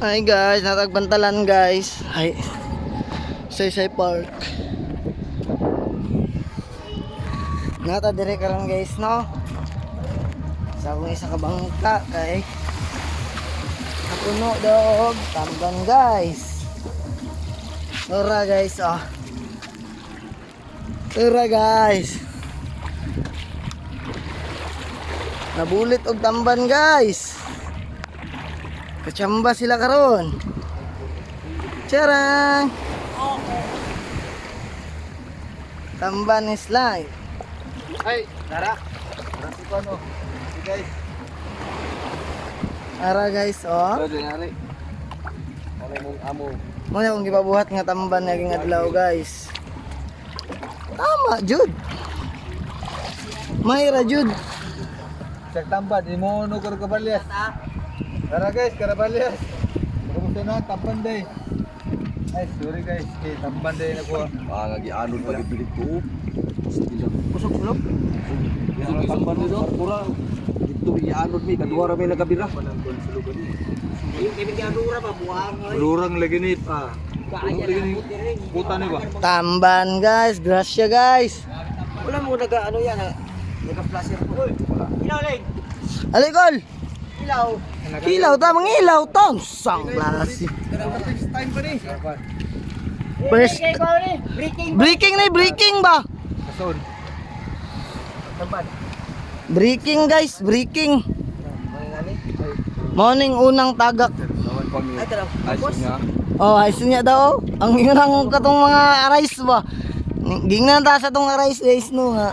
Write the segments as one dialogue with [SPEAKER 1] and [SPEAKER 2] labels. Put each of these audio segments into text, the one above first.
[SPEAKER 1] Hi guys, natagbantalan guys. Hi. Saysay Park. Nata dire karon guys no. Sa akong isa ka bangka kay Napuno dog, tamban guys. Ora guys oh. Ora guys. Nabulit og tamban guys. Kachamba sila karon. Charang. Tamban is live.
[SPEAKER 2] Ay, Tara. Tara si Pano. Si guys.
[SPEAKER 1] Ara guys, oh.
[SPEAKER 2] Ano nangyari? Ano mong amo?
[SPEAKER 1] Muna akong gipabuhat nga tamban naging adlaw guys. Tama, Jud. Mayra, Jud.
[SPEAKER 2] Sa tamban, imo no kar kabalyas. Tara guys, karabalyas. Kamusta na tamban day? Ay, sorry guys. Eh, tamban day na ko.
[SPEAKER 3] Ah, lagi anod pagi pilit ko.
[SPEAKER 1] Kusog sulok.
[SPEAKER 3] Yang tamban dito, kurang. Itu ianod mi kadua ra may nagabira.
[SPEAKER 2] Lurang lagi ni ah. Lurang lagi ni. Puta ni ba?
[SPEAKER 1] Tamban guys, grasya guys.
[SPEAKER 3] Wala mo naga ano yan, nagka-flasher ko. Ilaw lang.
[SPEAKER 1] Alikol.
[SPEAKER 3] Ilaw.
[SPEAKER 1] Ilaw ta, mga ilaw ta. Sang klase.
[SPEAKER 2] time pa ni.
[SPEAKER 1] First. Breaking na, breaking ba?
[SPEAKER 2] Kason.
[SPEAKER 1] Breaking guys, breaking. Morning unang tagak. Oh, ayos niya daw. Ang inang katong mga arais ba. Gingnan ta sa tong arais guys no nga.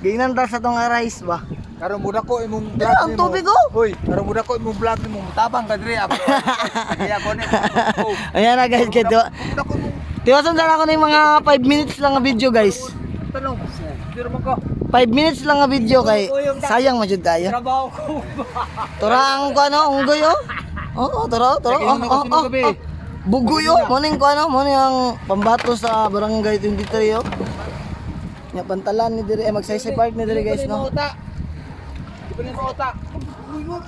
[SPEAKER 1] Gingnan ta sa tong arais ba.
[SPEAKER 2] Karon muda ko imong
[SPEAKER 1] Dali, ang tubig, oh.
[SPEAKER 2] Hoy, karon muda ko imong vlog nimo. Tabang ka dire ako. Kaya ko ni. Oh.
[SPEAKER 1] Ayan na guys,
[SPEAKER 2] ko imong
[SPEAKER 1] tiwasan lang ako ng mga 5 minutes lang nga video guys.
[SPEAKER 2] tanong. Diro man ko.
[SPEAKER 1] 5 minutes lang nga video kay sayang man jud kayo.
[SPEAKER 2] Trabaho ko.
[SPEAKER 1] Turang ko ano, unggoy oh. Oo, oh, tara.
[SPEAKER 2] Kaya
[SPEAKER 1] Oh, oh, oh, oh. Bugoy oh, morning ko ano, morning ang pambato sa barangay 23 oh. Nya pantalan ni dire eh, magsaysay park ni dire guys no.
[SPEAKER 2] Di pa ni mo utak.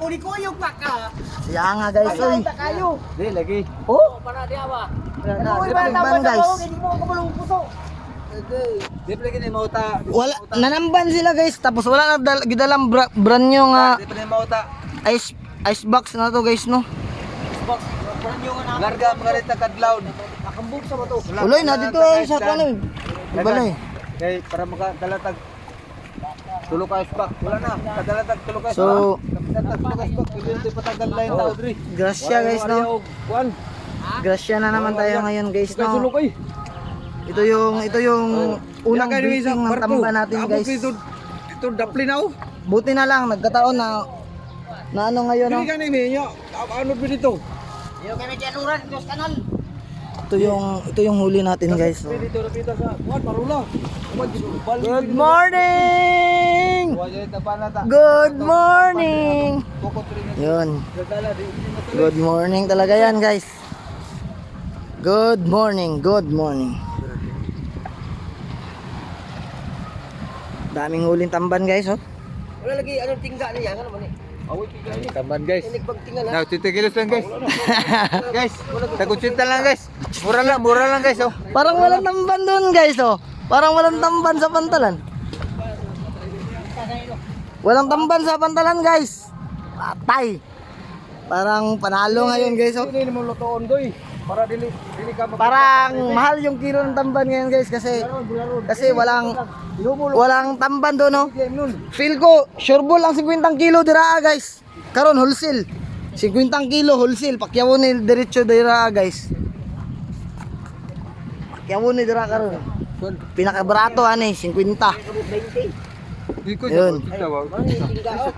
[SPEAKER 3] Uli ko yung paka.
[SPEAKER 1] Siya nga guys oy.
[SPEAKER 3] Kayo.
[SPEAKER 2] Di lagi.
[SPEAKER 1] Oh,
[SPEAKER 3] Para di awa.
[SPEAKER 1] wala na, di guys.
[SPEAKER 3] Hindi mo ako malung puso.
[SPEAKER 2] Di pa lagi ni mo utak.
[SPEAKER 1] Wala nanamban sila guys tapos wala na dal, gidalang bra, brand nyo nga
[SPEAKER 2] Di pa ni mo utak.
[SPEAKER 1] ice ice box na to guys no.
[SPEAKER 3] Box. Yung anak.
[SPEAKER 2] Larga mga rita kadlaw.
[SPEAKER 3] Nakambog sa bato.
[SPEAKER 1] Uloy na dito eh, sa kanil. Balay.
[SPEAKER 2] Kay para makadalatag tulo ka ispak. Wala na. Kadalatag tulo ka ispak.
[SPEAKER 1] So-
[SPEAKER 2] kadalatag tulo ka ispak. Pwede ito patagal na yung.
[SPEAKER 1] Grasya guys no. Grasya na naman tayo ngayon guys no. Ito yung ito yung unang
[SPEAKER 2] Ilagay nyo
[SPEAKER 1] briefing ng tamba natin guys.
[SPEAKER 2] Ito, ito dapli na oh.
[SPEAKER 1] Buti na lang nagkataon na na ano ngayon no.
[SPEAKER 2] Ni Minyo. Ano ba dito?
[SPEAKER 3] Yung kami. Diyos kanal.
[SPEAKER 1] Ito yung ito yung huli natin guys. Good morning. Good morning. Yun. Good morning talaga yan guys. Good morning, good morning. Daming huling tamban guys oh.
[SPEAKER 3] Wala lagi anong tingga niya. Ano man eh.
[SPEAKER 2] Tamban guys. Now, 50 kilos lang guys. guys, tagutsinta lang guys. Mura lang, mura lang guys oh.
[SPEAKER 1] Parang walang tamban doon guys oh. Parang walang tamban sa pantalan. Walang tamban sa pantalan guys. Patay. Parang panalo ngayon guys oh.
[SPEAKER 2] Ini mo lutoon doy. Para dili dili ka
[SPEAKER 1] Parang mahal yung kilo ng tamban ngayon guys kasi kasi walang walang tamban doon no. Feel ko sure ball ang 50 kilo dira guys. Karon wholesale. 50 kilo wholesale pakyawon ni diretso dira guys. Pakyawon ni dira karon. Pinakabarato ani 50.
[SPEAKER 2] Di ko
[SPEAKER 1] Yun.
[SPEAKER 2] siya.
[SPEAKER 3] Tingga oh.